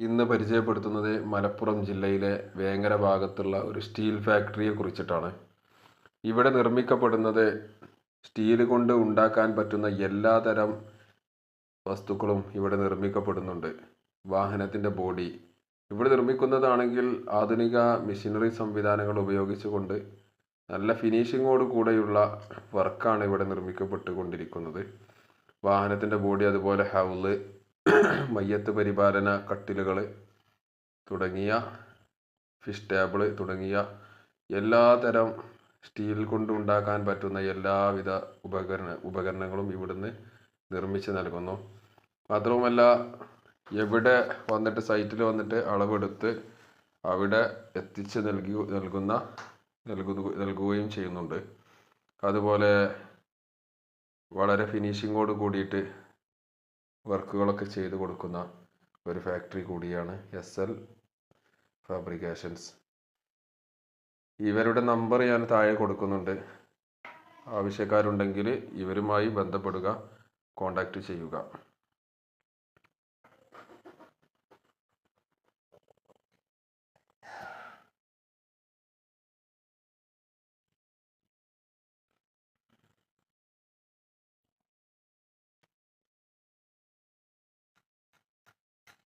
ഇന്ന് പരിചയപ്പെടുത്തുന്നത് മലപ്പുറം ജില്ലയിലെ വേങ്ങര ഭാഗത്തുള്ള ഒരു സ്റ്റീൽ ഫാക്ടറിയെ കുറിച്ചിട്ടാണ്. ഇവിടെ നിർമ്മിക്കപ്പെടുന്നത് സ്റ്റീൽ കൊണ്ട് ഉണ്ടാക്കാൻ പറ്റുന്ന എല്ലാതരം വസ്തുക്കളും ഇവിടെ നിർമ്മിക്കപ്പെടുന്നുണ്ട്. വാഹനത്തിന്റെ ബോഡി. ഇവിടെ നിർമ്മിക്കുന്നതാണെങ്കിൽ ആധുനിക മെഷീനറി സംവിധാനങ്ങൾ ഉപയോഗിച്ചുകൊണ്ട് നല്ല ഫിനിഷിങ്ങോട് കൂടെയുള്ള വർക്കാണ് ഇവിടെ നിർമ്മിക്കപ്പെട്ടുകൊണ്ടിരിക്കുന്നത്. വാഹനത്തിന്റെ ബോഡി അതുപോലെ ഹൗൾ മയ്യത്ത് പരിപാലന കട്ടിലുകൾ തുടങ്ങിയ ഫിഷ് ടേബിൾ തുടങ്ങിയ എല്ലാതരം സ്റ്റീൽ കൊണ്ട് ഉണ്ടാക്കാൻ പറ്റുന്ന എല്ലാവിധ ഉപകരണ ഉപകരണങ്ങളും ഇവിടുന്ന് നിർമ്മിച്ച് നൽകുന്നു. മാത്രവുമല്ല എവിടെ വന്നിട്ട് സൈറ്റിൽ വന്നിട്ട് അളവെടുത്ത് അവിടെ എത്തിച്ച് നൽകി നൽകുന്ന നൽകുന്നു നൽകുകയും ചെയ്യുന്നുണ്ട്. അതുപോലെ വളരെ ഫിനിഷിങ്ങോട് കൂടിയിട്ട് വർക്കുകളൊക്കെ ചെയ്ത് കൊടുക്കുന്ന ഒരു ഫാക്ടറി കൂടിയാണ് എസ് എൽ ഫാബ്രിക്കേഷൻസ്. ഇവരുടെ നമ്പർ ഞാൻ താഴെ കൊടുക്കുന്നുണ്ട്. ആവശ്യക്കാരുണ്ടെങ്കിൽ ഇവരുമായി ബന്ധപ്പെടുക കോണ്ടാക്റ്റ് ചെയ്യുക.